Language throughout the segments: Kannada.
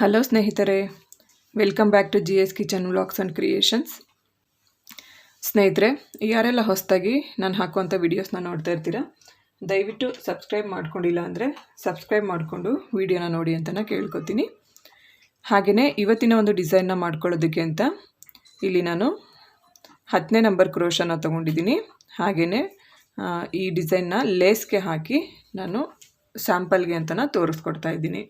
ಹಲೋ ಸ್ನೇಹಿತರೆ, welcome back to G S kitchen vlogs and creations. ಸ್ನೇಹಿತರೆ, ಯಾರೆಲ್ಲ ಹೊಸದಾಗಿ ನಾನು ಹಾಕುವಂಥ ವೀಡಿಯೋಸ್ನ ನೋಡ್ತಾ ಇರ್ತೀರಾ, ದಯವಿಟ್ಟು ಸಬ್ಸ್ಕ್ರೈಬ್ ಮಾಡ್ಕೊಂಡಿಲ್ಲ ಅಂದರೆ ಸಬ್ಸ್ಕ್ರೈಬ್ ಮಾಡಿಕೊಂಡು ವೀಡಿಯೋನ ನೋಡಿ ಅಂತ ಕೇಳ್ಕೊತೀನಿ. ಹಾಗೆಯೇ ಇವತ್ತಿನ ಒಂದು ಡಿಸೈನ್ನ ಮಾಡ್ಕೊಳ್ಳೋದಕ್ಕೆ ಅಂತ ಇಲ್ಲಿ ನಾನು ಹತ್ತನೇ ನಂಬರ್ ಕ್ರೋಶನ ತೊಗೊಂಡಿದ್ದೀನಿ. ಹಾಗೆಯೇ ಈ ಡಿಸೈನ್ನ ಲೇಸ್ಗೆ ಹಾಕಿ ನಾನು ಸ್ಯಾಂಪಲ್ಗೆ ಅಂತನ ತೋರಿಸ್ಕೊಡ್ತಾ ಇದ್ದೀನಿ.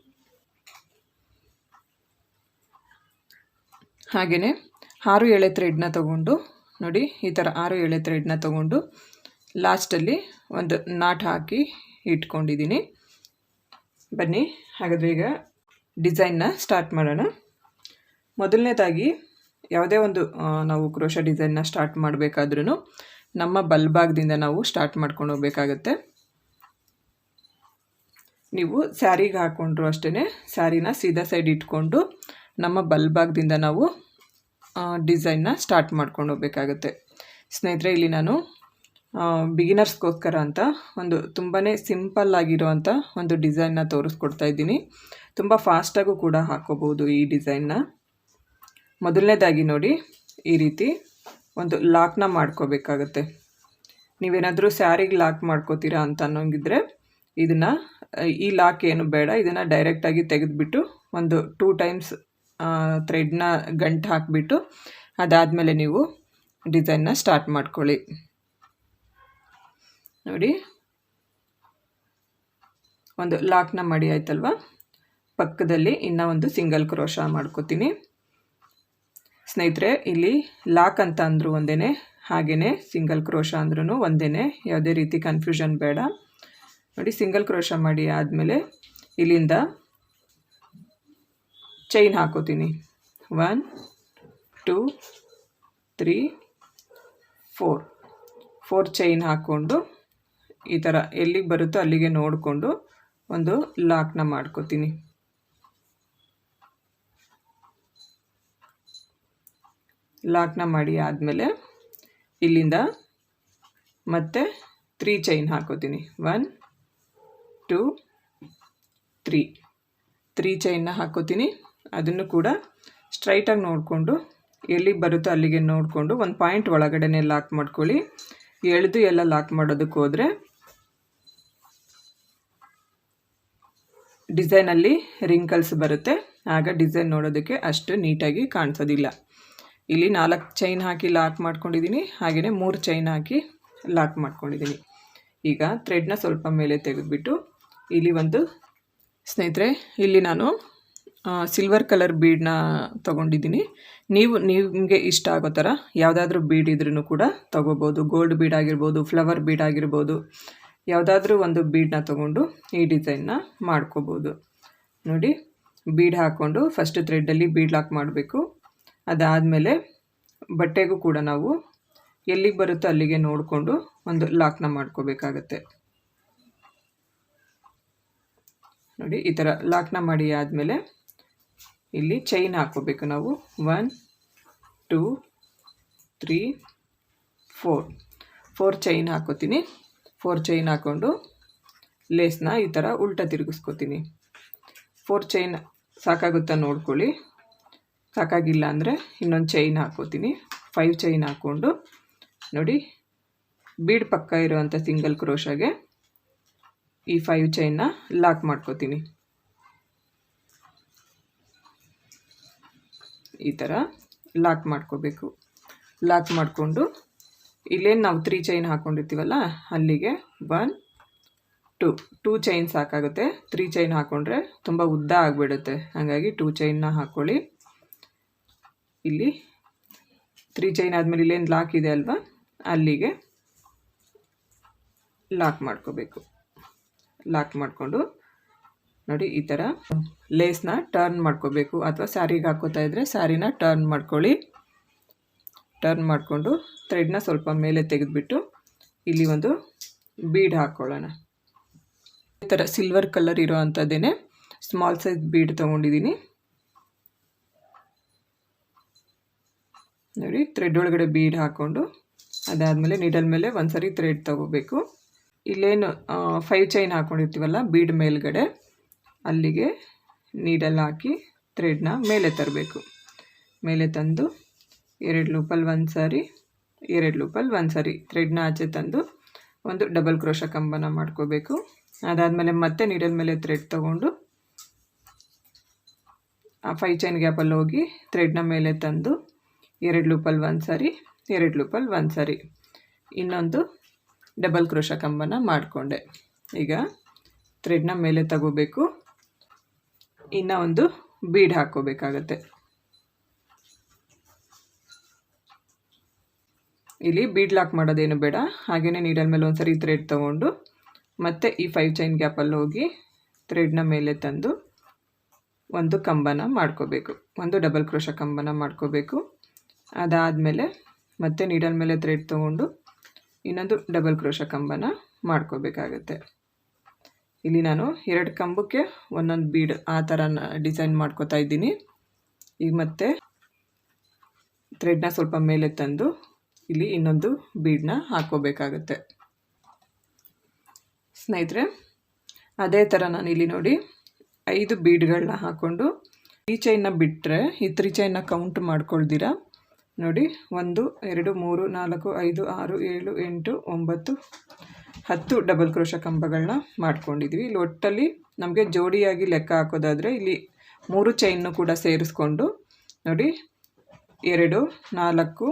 ಹಾಗೆಯೇ ಆರು ಎಳೆ ಥ್ರೆಡ್ನ ತಗೊಂಡು, ನೋಡಿ, ಈ ಥರ ಆರು ಎಳೆ ಥ್ರೆಡ್ನ ತಗೊಂಡು ಲಾಸ್ಟಲ್ಲಿ ಒಂದು ನಾಟ್ ಹಾಕಿ ಇಟ್ಕೊಂಡಿದ್ದೀನಿ. ಬನ್ನಿ, ಹಾಗಾದರೆ ಈಗ ಡಿಸೈನ್ನ ಸ್ಟಾರ್ಟ್ ಮಾಡೋಣ. ಮೊದಲನೇದಾಗಿ ಯಾವುದೇ ಒಂದು ನಾವು ಕ್ರೋಶ ಡಿಸೈನ್ನ ಸ್ಟಾರ್ಟ್ ಮಾಡಬೇಕಾದ್ರೂ ನಮ್ಮ ಬಲ್ಭಾಗದಿಂದ ನಾವು ಸ್ಟಾರ್ಟ್ ಮಾಡ್ಕೊಂಡು ಹೋಗಬೇಕಾಗತ್ತೆ. ನೀವು ಸ್ಯಾರಿಗೆ ಹಾಕ್ಕೊಂಡ್ರು ಅಷ್ಟೇ ಸ್ಯಾರಿನ ಸೀದಾ ಸೈಡ್ ಇಟ್ಕೊಂಡು ನಮ್ಮ ಬಲ್ಭಾಗದಿಂದ ನಾವು ಡಿಸೈನ್ನ ಸ್ಟಾರ್ಟ್ ಮಾಡ್ಕೊಂಡು ಹೋಗ್ಬೇಕಾಗತ್ತೆ. ಸ್ನೇಹಿತರೆ, ಇಲ್ಲಿ ನಾನು ಬಿಗಿನರ್ಸ್ಗೋಸ್ಕರ ಅಂತ ಒಂದು ತುಂಬಾ ಸಿಂಪಲ್ ಆಗಿರೋವಂಥ ಒಂದು ಡಿಸೈನ್ನ ತೋರಿಸ್ಕೊಡ್ತಾ ಇದ್ದೀನಿ. ತುಂಬ ಫಾಸ್ಟಾಗೂ ಕೂಡ ಹಾಕೋಬೋದು ಈ ಡಿಸೈನ್ನ. ಮೊದಲನೇದಾಗಿ ನೋಡಿ, ಈ ರೀತಿ ಒಂದು ಲಾಕ್ನ ಮಾಡ್ಕೋಬೇಕಾಗತ್ತೆ. ನೀವೇನಾದರೂ ಸ್ಯಾರಿಗೆ ಲಾಕ್ ಮಾಡ್ಕೋತೀರಾ ಅಂತ ಅನ್ನೋಂಗಿದ್ರೆ, ಇದನ್ನು, ಈ ಲಾಕ್ ಏನು ಬೇಡ, ಇದನ್ನು ಡೈರೆಕ್ಟಾಗಿ ತೆಗೆದುಬಿಟ್ಟು ಒಂದು ಟೂ ಟೈಮ್ಸ್ ಥ್ರೆಡ್ನ ಗಂಟು ಹಾಕಿಬಿಟ್ಟು ಅದಾದಮೇಲೆ ನೀವು ಡಿಸೈನ್ನ ಸ್ಟಾರ್ಟ್ ಮಾಡ್ಕೊಳ್ಳಿ. ನೋಡಿ. ಒಂದು ಲಾಕ್ನ ಮಡಿ ಆಯ್ತಲ್ವ? ಪಕ್ಕದಲ್ಲಿ ಇನ್ನೂ ಒಂದು ಸಿಂಗಲ್ ಕ್ರೋಶ ಮಾಡ್ಕೋತೀನಿ. ಸ್ನೇಹಿತರೆ, ಇಲ್ಲಿ ಲಾಕ್ ಅಂತ ಅಂದರೂ ಒಂದೇ ಹಾಗೆಯೇ ಸಿಂಗಲ್ ಕ್ರೋಶ ಅಂದ್ರೂ ಒಂದೇ ಯಾವುದೇ ರೀತಿ ಕನ್ಫ್ಯೂಷನ್ ಬೇಡ. ನೋಡಿ ಸಿಂಗಲ್ ಕ್ರೋಶ ಮಾಡಿ ಆದಮೇಲೆ ಇಲ್ಲಿಂದ ಚೈನ್ ಹಾಕೋತೀನಿ. One, two, three, four. Four chain ಹಾಕ್ಕೊಂಡು ಈ ಥರ ಎಲ್ಲಿಗೆ ಬರುತ್ತೋ ಅಲ್ಲಿಗೆ ನೋಡಿಕೊಂಡು ಒಂದು ಲಾಕ್ನ ಮಾಡ್ಕೋತೀನಿ. ಲಾಕ್ನ ಮಾಡಿ ಆದಮೇಲೆ ಇಲ್ಲಿಂದ ಮತ್ತೆ ತ್ರೀ ಚೈನ್ ಹಾಕೋತೀನಿ. One, two, three. ತ್ರೀ ಚೈನ್ನ ಹಾಕೋತೀನಿ. ಅದನ್ನು ಕೂಡ ಸ್ಟ್ರೈಟಾಗಿ ನೋಡಿಕೊಂಡು ಎಲ್ಲಿಗೆ ಬರುತ್ತೋ ಅಲ್ಲಿಗೆ ನೋಡಿಕೊಂಡು ಒಂದು ಪಾಯಿಂಟ್ ಒಳಗಡೆನೆ ಲಾಕ್ ಮಾಡ್ಕೊಳ್ಳಿ. ಎಳೆದು ಎಲ್ಲ ಲಾಕ್ ಮಾಡೋದಕ್ಕೆ ಹೋದರೆ ಡಿಸೈನಲ್ಲಿ ರಿಂಕಲ್ಸ್ ಬರುತ್ತೆ. ಆಗ ಡಿಸೈನ್ ನೋಡೋದಕ್ಕೆ ಅಷ್ಟು ನೀಟಾಗಿ ಕಾಣಿಸೋದಿಲ್ಲ. ಇಲ್ಲಿ ನಾಲ್ಕು ಚೈನ್ ಹಾಕಿ ಲಾಕ್ ಮಾಡ್ಕೊಂಡಿದ್ದೀನಿ ಹಾಗೆಯೇ ಮೂರು ಚೈನ್ ಹಾಕಿ ಲಾಕ್ ಮಾಡ್ಕೊಂಡಿದ್ದೀನಿ ಈಗ ಥ್ರೆಡ್ನ ಸ್ವಲ್ಪ ಮೇಲೆ ತೆಗೆದುಬಿಟ್ಟು, ಇಲ್ಲಿ ಒಂದು ಸ್ನೇಹಿತರೆ, ಇಲ್ಲಿ ನಾನು ಸಿಲ್ವರ್ ಕಲರ್ ಬೀಡನ್ನ ತೊಗೊಂಡಿದ್ದೀನಿ. ನೀವು, ನಿಮಗೆ ಇಷ್ಟ ಆಗೋ ಥರ ಯಾವುದಾದ್ರೂ ಬೀಡ್ ಇದ್ರೂ ಕೂಡ ತೊಗೋಬೋದು. ಗೋಲ್ಡ್ ಬೀಡ್ ಆಗಿರ್ಬೋದು ಫ್ಲವರ್ ಬೀಡ್ ಆಗಿರ್ಬೋದು, ಯಾವುದಾದ್ರೂ ಒಂದು ಬೀಡನ್ನ ತೊಗೊಂಡು ಈ ಡಿಸೈನ್ನ ಮಾಡ್ಕೋಬೋದು. ನೋಡಿ ಬೀಡ್ ಹಾಕ್ಕೊಂಡು ಫಸ್ಟ್ ಥ್ರೆಡ್ಡಲ್ಲಿ ಬೀಡ್ ಲಾಕ್ ಮಾಡಬೇಕು. ಅದಾದಮೇಲೆ ಬಟ್ಟೆಗೂ ಕೂಡ ನಾವು ಎಲ್ಲಿಗೆ ಬರುತ್ತೋ ಅಲ್ಲಿಗೆ ನೋಡಿಕೊಂಡು ಒಂದು ಲಾಕ್ನ ಮಾಡ್ಕೋಬೇಕಾಗತ್ತೆ. ನೋಡಿ, ಈ ಥರ ಲಾಕ್ನ ಮಾಡಿ ಆದಮೇಲೆ ಇಲ್ಲಿ ಚೈನ್ ಹಾಕೋಬೇಕು ನಾವು. One two three four four chain ಹಾಕೋತೀನಿ ಫೋರ್ ಚೈನ್ ಹಾಕ್ಕೊಂಡು ಲೇಸ್ನ ಈ ಥರ ಉಲ್ಟ ತಿರುಗಿಸ್ಕೋತೀನಿ. ಫೋರ್ ಚೈನ್ ಸಾಕಾಗುತ್ತಾ ನೋಡ್ಕೊಳ್ಳಿ. ಸಾಕಾಗಿಲ್ಲ ಅಂದರೆ ಇನ್ನೊಂದು ಚೈನ್ ಹಾಕೋತೀನಿ ಫೈವ್ ಚೈನ್ ಹಾಕ್ಕೊಂಡು ನೋಡಿ, ಬೀಡ್ ಪಕ್ಕ ಇರುವಂಥ ಸಿಂಗಲ್ ಕ್ರೋಶಾಗೆ ಈ ಫೈವ್ ಚೈನ್ನ ಲಾಕ್ ಮಾಡ್ಕೋತೀನಿ. ಈ ಥರ ಲಾಕ್ ಮಾಡ್ಕೋಬೇಕು. ಲಾಕ್ ಮಾಡಿಕೊಂಡು ಇಲ್ಲೇನು ನಾವು ತ್ರೀ ಚೈನ್ ಹಾಕ್ಕೊಂಡಿರ್ತೀವಲ್ಲ ಅಲ್ಲಿಗೆ ಒನ್ ಟು ಟೂ ಚೈನ್ ಸಾಕಾಗುತ್ತೆ. ತ್ರೀ ಚೈನ್ ಹಾಕ್ಕೊಂಡ್ರೆ ತುಂಬ ಉದ್ದ ಆಗಿಬಿಡುತ್ತೆ. ಹಾಗಾಗಿ ಟೂ ಚೈನ್ನ ಹಾಕ್ಕೊಳ್ಳಿ ಇಲ್ಲಿ ತ್ರೀ ಚೈನ್ ಆದಮೇಲೆ ಇಲ್ಲೇನು ಲಾಕ್ ಇದೆ ಅಲ್ವಾ, ಅಲ್ಲಿಗೆ ಲಾಕ್ ಮಾಡ್ಕೋಬೇಕು. ಲಾಕ್ ಮಾಡಿಕೊಂಡು ನೋಡಿ, ಈ ಥರ ಲೇಸ್ನ ಟರ್ನ್ ಮಾಡ್ಕೋಬೇಕು. ಅಥವಾ ಸ್ಯಾರಿಗೆ ಹಾಕೋತಾ ಇದ್ದರೆ ಸ್ಯಾರಿನ ಟರ್ನ್ ಮಾಡ್ಕೊಳ್ಳಿ. ಟರ್ನ್ ಮಾಡಿಕೊಂಡು ಥ್ರೆಡ್ನ ಸ್ವಲ್ಪ ಮೇಲೆ ತೆಗೆದುಬಿಟ್ಟು ಇಲ್ಲಿ ಒಂದು ಬೀಡ್ ಹಾಕ್ಕೊಳ್ಳೋಣ ಈ ಥರ ಸಿಲ್ವರ್ ಕಲರ್ ಇರೋ ಅಂಥದ್ದೇನೆ ಸ್ಮಾಲ್ ಸೈಜ್ ಬೀಡ್ ತೊಗೊಂಡಿದ್ದೀನಿ. ನೋಡಿ ಥ್ರೆಡ್ ಒಳಗಡೆ ಬೀಡ್ ಹಾಕ್ಕೊಂಡು ಅದಾದಮೇಲೆ ನೀಡಲ್ ಮೇಲೆ ಒಂದು ಸರಿ ಥ್ರೆಡ್ ತೊಗೋಬೇಕು. ಇಲ್ಲೇನು ಫೈವ್ ಚೈನ್ ಹಾಕ್ಕೊಂಡಿರ್ತೀವಲ್ಲ ಬೀಡ್ ಮೇಲ್ಗಡೆ. ಅಲ್ಲಿಗೆ ನೀಡಲ್ ಹಾಕಿ ಥ್ರೆಡ್ನ ಮೇಲೆ ತರಬೇಕು. ಮೇಲೆ ತಂದು ಎರಡು ಲೂಪಲ್ಲಿ ಒಂದು ಸಾರಿ, ಎರಡು ಲೂಪಲ್ಲಿ ಒಂದು ಸಾರಿ ಥ್ರೆಡ್ನ ಆಚೆ ತಂದು ಒಂದು ಡಬಲ್ ಕ್ರೋಶ ಕಂಬನ ಮಾಡ್ಕೋಬೇಕು. ಅದಾದಮೇಲೆ ಮತ್ತೆ ನೀಡಲ್ ಮೇಲೆ ಥ್ರೆಡ್ ತೊಗೊಂಡು ಆ ಫೈ ಚೈನ್ ಗ್ಯಾಪಲ್ಲಿ ಹೋಗಿ ಥ್ರೆಡ್ನ ಮೇಲೆ ತಂದು ಎರಡು ಲೂಪಲ್ಲಿ ಒಂದು ಸಾರಿ, ಎರಡು ಲೂಪಲ್ಲಿ ಒಂದು ಸಾರಿ ಇನ್ನೊಂದು ಡಬಲ್ ಕ್ರೋಶ ಕಂಬನ ಮಾಡಿಕೊಂಡೆ. ಈಗ ಥ್ರೆಡ್ನ ಮೇಲೆ ತಗೋಬೇಕು. ಇನ್ನು ಒಂದು ಬೀಡ್ ಹಾಕ್ಕೋಬೇಕಾಗತ್ತೆ. ಇಲ್ಲಿ ಬೀಡ್ ಲಾಕ್ ಮಾಡೋದೇನು ಬೇಡ. ಹಾಗೆಯೇ ನೀಡಲ್ ಮೇಲೆ ಒಂದ್ಸರಿ ಥ್ರೆಡ್ ತೊಗೊಂಡು ಮತ್ತೆ ಈ ಫೈವ್ ಚೈನ್ ಗ್ಯಾಪಲ್ಲಿ ಹೋಗಿ ಥ್ರೆಡ್ನ ಮೇಲೆ ತಂದು ಒಂದು ಕಂಬನ ಮಾಡ್ಕೋಬೇಕು. ಒಂದು ಡಬಲ್ ಕ್ರೋಶ ಕಂಬನ ಮಾಡ್ಕೋಬೇಕು. ಅದಾದಮೇಲೆ ಮತ್ತೆ ನೀಡಲ್ ಮೇಲೆ ಥ್ರೆಡ್ ತೊಗೊಂಡು ಇನ್ನೊಂದು ಡಬಲ್ ಕ್ರೋಶ ಕಂಬನ ಮಾಡ್ಕೋಬೇಕಾಗತ್ತೆ. ಇಲ್ಲಿ ನಾನು ಎರಡು ಕಂಬಕ್ಕೆ ಒಂದೊಂದು ಬೀಡ್ ಆ ಥರ ಡಿಸೈನ್ ಮಾಡ್ಕೋತಾ ಇದ್ದೀನಿ. ಈಗ ಮತ್ತೆ ಥ್ರೆಡ್ನ ಸ್ವಲ್ಪ ಮೇಲೆ ತಂದು ಇಲ್ಲಿ ಇನ್ನೊಂದು ಬೀಡನ್ನ ಹಾಕೋಬೇಕಾಗತ್ತೆ ಸ್ನೇಹಿತರೆ, ಅದೇ ಥರ ನಾನು ಇಲ್ಲಿ ನೋಡಿ ಐದು ಬೀಡ್ಗಳನ್ನ ಹಾಕ್ಕೊಂಡು ಈ ಚೈನ್ನ ಬಿಟ್ಟರೆ ಈ ತ್ರೀ ಚೈನ್ನ ಕೌಂಟ್ ಮಾಡ್ಕೊಳ್ದಿರ? ನೋಡಿ, ಒಂದು, ಎರಡು, ಮೂರು, ನಾಲ್ಕು, ಐದು, ಆರು, ಏಳು, ಎಂಟು, ಒಂಬತ್ತು ಹತ್ತು ಡಬಲ್ ಕ್ರೋಶ ಕಂಬಗಳನ್ನ ಮಾಡ್ಕೊಂಡಿದ್ವಿ. ಇಲ್ಲಿ ಒಟ್ಟಲ್ಲಿ ನಮಗೆ ಜೋಡಿಯಾಗಿ ಲೆಕ್ಕ ಹಾಕೋದಾದರೆ ಇಲ್ಲಿ ಮೂರು ಚೈನ್ನು ಕೂಡ ಸೇರಿಸ್ಕೊಂಡು ನೋಡಿ, ಎರಡು, ನಾಲ್ಕು,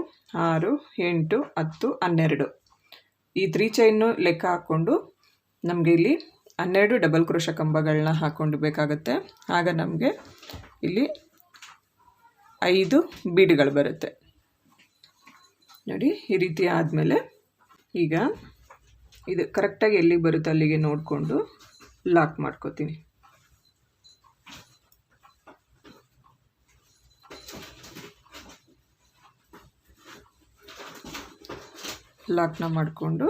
ಆರು, ಎಂಟು, ಹತ್ತು, ಹನ್ನೆರಡು. ಈ ತ್ರೀ ಚೈನ್ನು ಲೆಕ್ಕ ಹಾಕ್ಕೊಂಡು ನಮಗೆ ಇಲ್ಲಿ ಹನ್ನೆರಡು ಡಬಲ್ ಕ್ರೋಶ ಕಂಬಗಳನ್ನ ಹಾಕ್ಕೊಂಡು ಬೇಕಾಗುತ್ತೆ. ಆಗ ನಮಗೆ ಇಲ್ಲಿ ಐದು ಬೀಡುಗಳು ಬರುತ್ತೆ. ನೋಡಿ, ಈ ರೀತಿ ಆದಮೇಲೆ ಈಗ ಇದು ಕರೆಕ್ಟಾಗಿ ಎಲ್ಲಿಗೆ ಬರುತ್ತೆ ಅಲ್ಲಿಗೆ ನೋಡಿಕೊಂಡು ಲಾಕ್ ಮಾಡ್ಕೋತೀನಿ. ಲಾಕ್ನ ಮಾಡಿಕೊಂಡು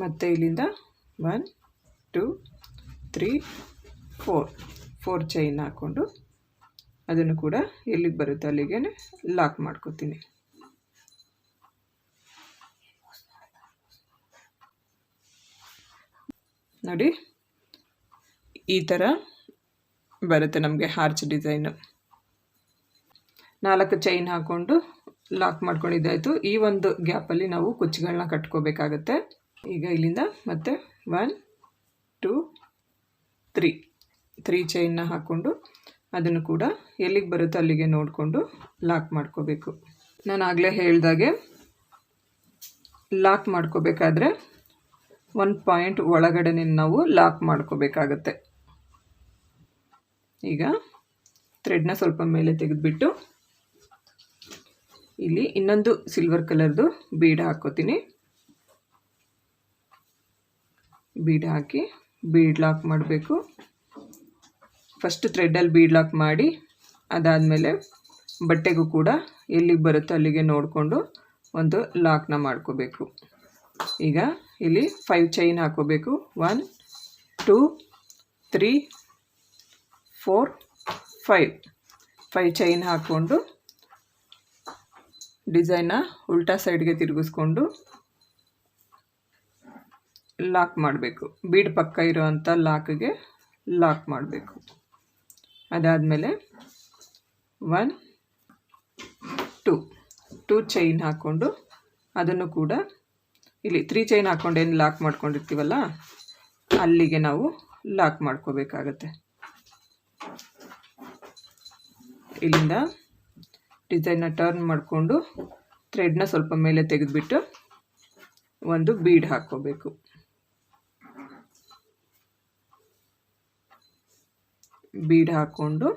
ಮತ್ತೆ ಇಲ್ಲಿಂದ one two three four four chain ಹಾಕ್ಕೊಂಡು ಅದನ್ನು ಕೂಡ ಎಲ್ಲಿಗೆ ಬರುತ್ತೆ ಅಲ್ಲಿಗೆ ಲಾಕ್ ಮಾಡ್ಕೋತೀನಿ. ನೋಡಿ. ಈ ಥರ ಬರುತ್ತೆ ನಮಗೆ ಹಾರ್ಚ್ ಡಿಸೈನು ನಾಲ್ಕು ಚೈನ್ ಹಾಕ್ಕೊಂಡು ಲಾಕ್ ಮಾಡ್ಕೊಂಡಿದ್ದಾಯಿತು. ಈ ಒಂದು ಗ್ಯಾಪಲ್ಲಿ ನಾವು ಕುಚ್ಚುಗಳನ್ನ ಕಟ್ಕೋಬೇಕಾಗತ್ತೆ. ಈಗ ಇಲ್ಲಿಂದ ಮತ್ತೆ ಒನ್ ಟೂ ತ್ರೀ ತ್ರೀ ಚೈನ್ನ ಹಾಕ್ಕೊಂಡು ಅದನ್ನು ಕೂಡ ಎಲ್ಲಿಗೆ ಬರುತ್ತೋ ಅಲ್ಲಿಗೆ ನೋಡಿಕೊಂಡು ಲಾಕ್ ಮಾಡ್ಕೋಬೇಕು. ನಾನು ಆಗಲೇ ಹೇಳಿದಾಗೆ ಲಾಕ್ ಮಾಡ್ಕೋಬೇಕಾದ್ರೆ ಒಂದು ಪಾಯಿಂಟ್ ಒಳಗಡೆ ನಾವು ಲಾಕ್ ಮಾಡ್ಕೋಬೇಕಾಗತ್ತೆ. ಈಗ ಥ್ರೆಡ್ನ ಸ್ವಲ್ಪ ಮೇಲೆ ತೆಗೆದುಬಿಟ್ಟು ಇಲ್ಲಿ ಇನ್ನೊಂದು ಸಿಲ್ವರ್ ಕಲರ್ದು ಬೀಡ್ ಹಾಕೋತೀನಿ. ಬೀಡ್ ಹಾಕಿ ಬೀಡ್ ಲಾಕ್ ಮಾಡಬೇಕು. ಫಸ್ಟ್ ಥ್ರೆಡ್ಡಲ್ಲಿ ಬೀಡ್ ಲಾಕ್ ಮಾಡಿ ಅದಾದಮೇಲೆ ಬಟ್ಟೆಗೂ ಕೂಡ ಎಲ್ಲಿಗೆ ಬರುತ್ತೋ ಅಲ್ಲಿಗೆ ನೋಡಿಕೊಂಡು ಒಂದು ಲಾಕ್ನ ಮಾಡ್ಕೋಬೇಕು. ಈಗ ಇಲ್ಲಿ ಫೈವ್ ಚೈನ್ ಹಾಕೋಬೇಕು. One two three four five five chain ಹಾಕ್ಕೊಂಡು ಡಿಸೈನ್ನ ಉಲ್ಟಾ ಸೈಡ್ಗೆ ತಿರುಗಿಸ್ಕೊಂಡು ಲಾಕ್ ಮಾಡಬೇಕು. ಬೀಡ್ ಪಕ್ಕ ಇರೋವಂಥ ಲಾಕ್ಗೆ ಲಾಕ್ ಮಾಡಬೇಕು. ಅದಾದಮೇಲೆ ಒನ್ ಟೂ ಟೂ ಚೈನ್ ಹಾಕ್ಕೊಂಡು ಅದನ್ನು ಕೂಡ ಇಲ್ಲಿ ತ್ರೀ ಚೈನ್ ಹಾಕ್ಕೊಂಡು ಏನು ಲಾಕ್ ಮಾಡ್ಕೊಂಡಿರ್ತೀವಲ್ಲ, ಅಲ್ಲಿಗೆ ನಾವು ಲಾಕ್ ಮಾಡ್ಕೋಬೇಕಾಗತ್ತೆ. ಇಲ್ಲಿಂದ ಡಿಸೈನ್ನ ಟರ್ನ್ ಮಾಡಿಕೊಂಡು ಥ್ರೆಡ್ನ ಸ್ವಲ್ಪ ಮೇಲೆ ತೆಗೆದುಬಿಟ್ಟು ಒಂದು ಬೀಡ್ ಹಾಕ್ಕೋಬೇಕು. ಬೀಡ್ ಹಾಕ್ಕೊಂಡು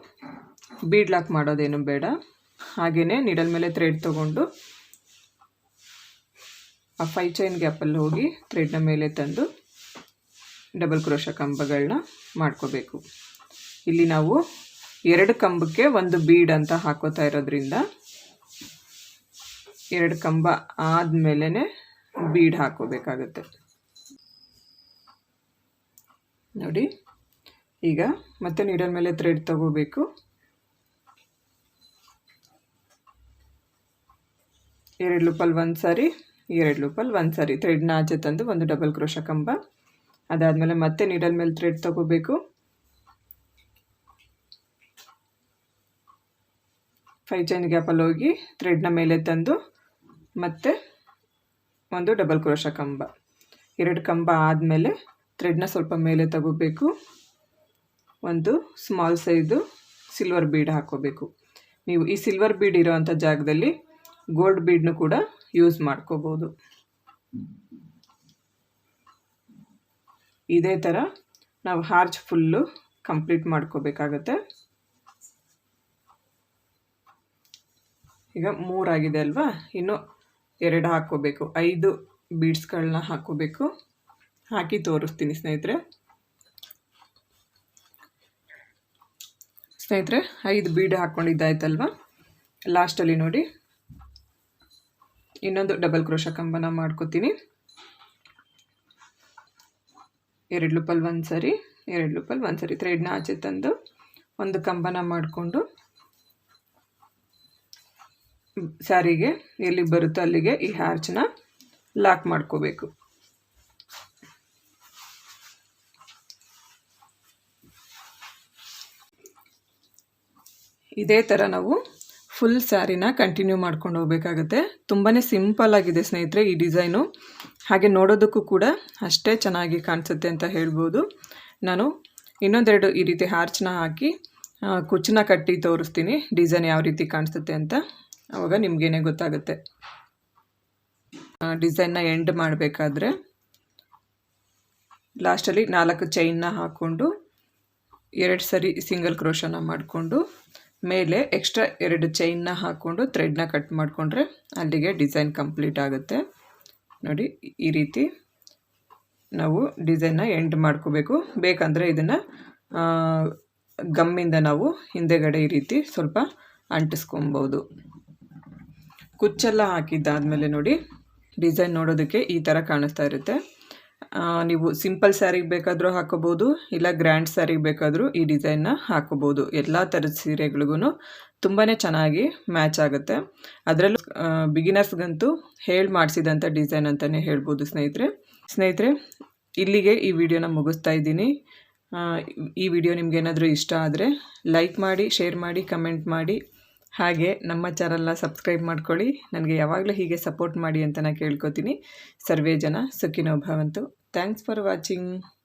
ಬೀಡ್ ಲಾಕ್ ಮಾಡೋದೇನು ಬೇಡ. ಹಾಗೆಯೇ ನಿಡಲ್ ಮೇಲೆ ಥ್ರೆಡ್ ತೊಗೊಂಡು ಆ ಫೈ ಚೈನ್ ಗ್ಯಾಪಲ್ಲಿ ಹೋಗಿ ಥ್ರೆಡ್ನ ಮೇಲೆ ತಂದು ಡಬಲ್ ಕ್ರೋಶ ಕಂಬಗಳನ್ನ ಮಾಡ್ಕೋಬೇಕು. ಇಲ್ಲಿ ನಾವು ಎರಡು ಕಂಬಕ್ಕೆ ಒಂದು ಬೀಡ್ ಅಂತ ಹಾಕೋತಾ ಇರೋದ್ರಿಂದ ಎರಡು ಕಂಬ ಆದಮೇಲೆ ಬೀಡ್ ಹಾಕೋಬೇಕಾಗತ್ತೆ. ನೋಡಿ, ಈಗ ಮತ್ತೆ ನೀಡಲ್ ಮೇಲೆ ಥ್ರೆಡ್ ತಗೋಬೇಕು. ಎರಡು ಲೂಪಲ್ಲಿ ಒಂದು ಸಾರಿ ಎರಡು ಲೂಪಲ್ಲಿ ಒಂದು ಸಾರಿ ಥ್ರೆಡ್ನ ಆಚೆ ತಂದು ಒಂದು ಡಬಲ್ ಕ್ರೋಶ ಕಂಬ. ಅದಾದಮೇಲೆ ಮತ್ತೆ ನೀಡಲ್ ಮೇಲೆ ಥ್ರೆಡ್ ತಗೋಬೇಕು. ಫೈವ್ ಚೈನ್ ಗ್ಯಾಪಲ್ಲಿ ಹೋಗಿ ಥ್ರೆಡ್ನ ಮೇಲೆ ತಂದು ಮತ್ತೆ ಒಂದು ಡಬಲ್ ಕ್ರೋಶ ಕಂಬ. ಎರಡು ಕಂಬ ಆದಮೇಲೆ ಥ್ರೆಡ್ನ ಸ್ವಲ್ಪ ಮೇಲೆ ತಗೋಬೇಕು. ಒಂದು ಸ್ಮಾಲ್ ಸೈಜು ಸಿಲ್ವರ್ ಬೀಡ್ ಹಾಕೋಬೇಕು ನೀವು ಈ ಸಿಲ್ವರ್ ಬೀಡ್ ಇರೋವಂಥ ಜಾಗದಲ್ಲಿ ಗೋಲ್ಡ್ ಬೀಡ್ನು ಕೂಡ ಯೂಸ್ ಮಾಡ್ಕೋಬೋದು. ಇದೇ ಥರ ನಾವು ಹಾರ್ಚ್ ಫುಲ್ಲು ಕಂಪ್ಲೀಟ್ ಮಾಡ್ಕೋಬೇಕಾಗತ್ತೆ. ಈಗ ಮೂರಾಗಿದೆ ಅಲ್ವಾ? ಇನ್ನು ಎರಡು ಹಾಕ್ಕೋಬೇಕು. ಐದು ಬೀಡ್ಸ್ಗಳನ್ನ ಹಾಕ್ಕೋಬೇಕು. ಹಾಕಿ ತೋರಿಸ್ತೀನಿ ಸ್ನೇಹಿತರೆ. ಸ್ನೇಹಿತರೆ, ಐದು ಬೀಡ್ ಹಾಕ್ಕೊಂಡಿದ್ದಾಯ್ತಲ್ವಾ ಲಾಸ್ಟಲ್ಲಿ ನೋಡಿ. ಇನ್ನೊಂದು ಡಬಲ್ ಕ್ರೋಶ ಕಂಬನ ಮಾಡ್ಕೋತೀನಿ. ಎರಡು ಲೂಪಲ್ಲಿ ಒಂದು ಸರಿ, ಎರಡು ಲೂಪಲ್ಲಿ ಒಂದು ಸರಿ ಥ್ರೆಡ್ನ ಆಚೆ ತಂದು ಒಂದು ಕಂಬನ ಮಾಡಿಕೊಂಡು ಸ್ಯಾರಿಗೆ ಎಲ್ಲಿ ಬರುತ್ತೋ ಅಲ್ಲಿಗೆ ಈ ಹ್ಯಾರ್ಚ್ನ ಲಾಕ್ ಮಾಡ್ಕೋಬೇಕು. ಇದೇ ಥರ ನಾವು ಫುಲ್ ಸ್ಯಾರಿನ ಕಂಟಿನ್ಯೂ ಮಾಡ್ಕೊಂಡು ಹೋಗಬೇಕಾಗತ್ತೆ. ತುಂಬಾ ಆಗಿದೆ ಸ್ನೇಹಿತರೆ ಈ ಡಿಸೈನು ಹಾಗೆ ನೋಡೋದಕ್ಕೂ ಕೂಡ ಅಷ್ಟೇ ಚೆನ್ನಾಗಿ ಕಾಣಿಸುತ್ತೆ ಅಂತ ಹೇಳ್ಬೋದು. ನಾನು ಇನ್ನೊಂದೆರಡು ಈ ರೀತಿ ಹಾರ್ಚ್ನ ಹಾಕಿ ಕುಚ್ಚನ್ನ ಕಟ್ಟಿ ತೋರಿಸ್ತೀನಿ ಡಿಸೈನ್ ಯಾವ ರೀತಿ ಕಾಣಿಸುತ್ತೆ ಅಂತ. ಆವಾಗ ನಿಮಗೇನೆ ಗೊತ್ತಾಗುತ್ತೆ. ಡಿಸೈನ್ನ ಎಂಡ್ ಮಾಡಬೇಕಾದ್ರೆ ಲಾಸ್ಟಲ್ಲಿ ನಾಲ್ಕು ಚೈನ್ನ ಹಾಕ್ಕೊಂಡು ಎರಡು ಸರಿ ಸಿಂಗಲ್ ಕ್ರೋಶನ ಮಾಡಿಕೊಂಡು ಮೇಲೆ ಎಕ್ಸ್ಟ್ರಾ ಎರಡು ಚೈನ್ನ ಹಾಕ್ಕೊಂಡು ಥ್ರೆಡ್ನ ಕಟ್ ಮಾಡಿಕೊಂಡ್ರೆ ಅಲ್ಲಿಗೆ ಡಿಸೈನ್ ಕಂಪ್ಲೀಟ್ ಆಗುತ್ತೆ. ನೋಡಿ, ಈ ರೀತಿ ನಾವು ಡಿಸೈನ್ನ ಎಂಡ್ ಮಾಡ್ಕೋಬೇಕು. ಬೇಕಂದರೆ ಇದನ್ನು ಗಮ್ಮಿಂದ ನಾವು ಹಿಂದೆಗಡೆ ಈ ರೀತಿ ಸ್ವಲ್ಪ ಅಂಟಿಸ್ಕೊಬೋದು. ಕುಚ್ಚೆಲ್ಲ ಹಾಕಿದ್ದಾದಮೇಲೆ ನೋಡಿ ಡಿಸೈನ್ ನೋಡೋದಕ್ಕೆ ಈ ಥರ ಕಾಣಿಸ್ತಾ ಇರುತ್ತೆ. ನೀವು ಸಿಂಪಲ್ ಸ್ಯಾರಿಗೆ ಬೇಕಾದರೂ ಹಾಕೋಬೋದು, ಇಲ್ಲ ಗ್ರ್ಯಾಂಡ್ ಸ್ಯಾರಿಗೆ ಬೇಕಾದರೂ ಈ ಡಿಸೈನ್ನ ಹಾಕೋಬೋದು. ಎಲ್ಲ ಥರದ ಸೀರೆಗಳಿಗೂ ತುಂಬಾ ಚೆನ್ನಾಗಿ ಮ್ಯಾಚ್ ಆಗುತ್ತೆ. ಅದರಲ್ಲೂ ಬಿಗಿನರ್ಸ್ಗಂತೂ ಹೇಳಿ ಮಾಡಿಸಿದಂಥ ಡಿಸೈನ್ ಅಂತಲೇ ಹೇಳ್ಬೋದು ಸ್ನೇಹಿತರೆ. ಸ್ನೇಹಿತರೆ, ಇಲ್ಲಿಗೆ ಈ ವಿಡಿಯೋನ ಮುಗಿಸ್ತಾ ಇದ್ದೀನಿ. ಈ ವಿಡಿಯೋ ನಿಮ್ಗೇನಾದರೂ ಇಷ್ಟ ಆದರೆ ಲೈಕ್ ಮಾಡಿ ಶೇರ್ ಮಾಡಿ ಕಮೆಂಟ್ ಮಾಡಿ. ಹಾಗೆ ನಮ್ಮ ಚಾನಲ್ನ ಸಬ್ಸ್ಕ್ರೈಬ್ ಮಾಡ್ಕೊಳ್ಳಿ. ನನಗೆ ಯಾವಾಗಲೂ ಹೀಗೆ ಸಪೋರ್ಟ್ ಮಾಡಿ ಅಂತ ನಾನು ಕೇಳ್ಕೊತೀನಿ. ಸರ್ವೇ ಜನ ಸುಖಿನೋ ಭವಂತು. Thanks for watching.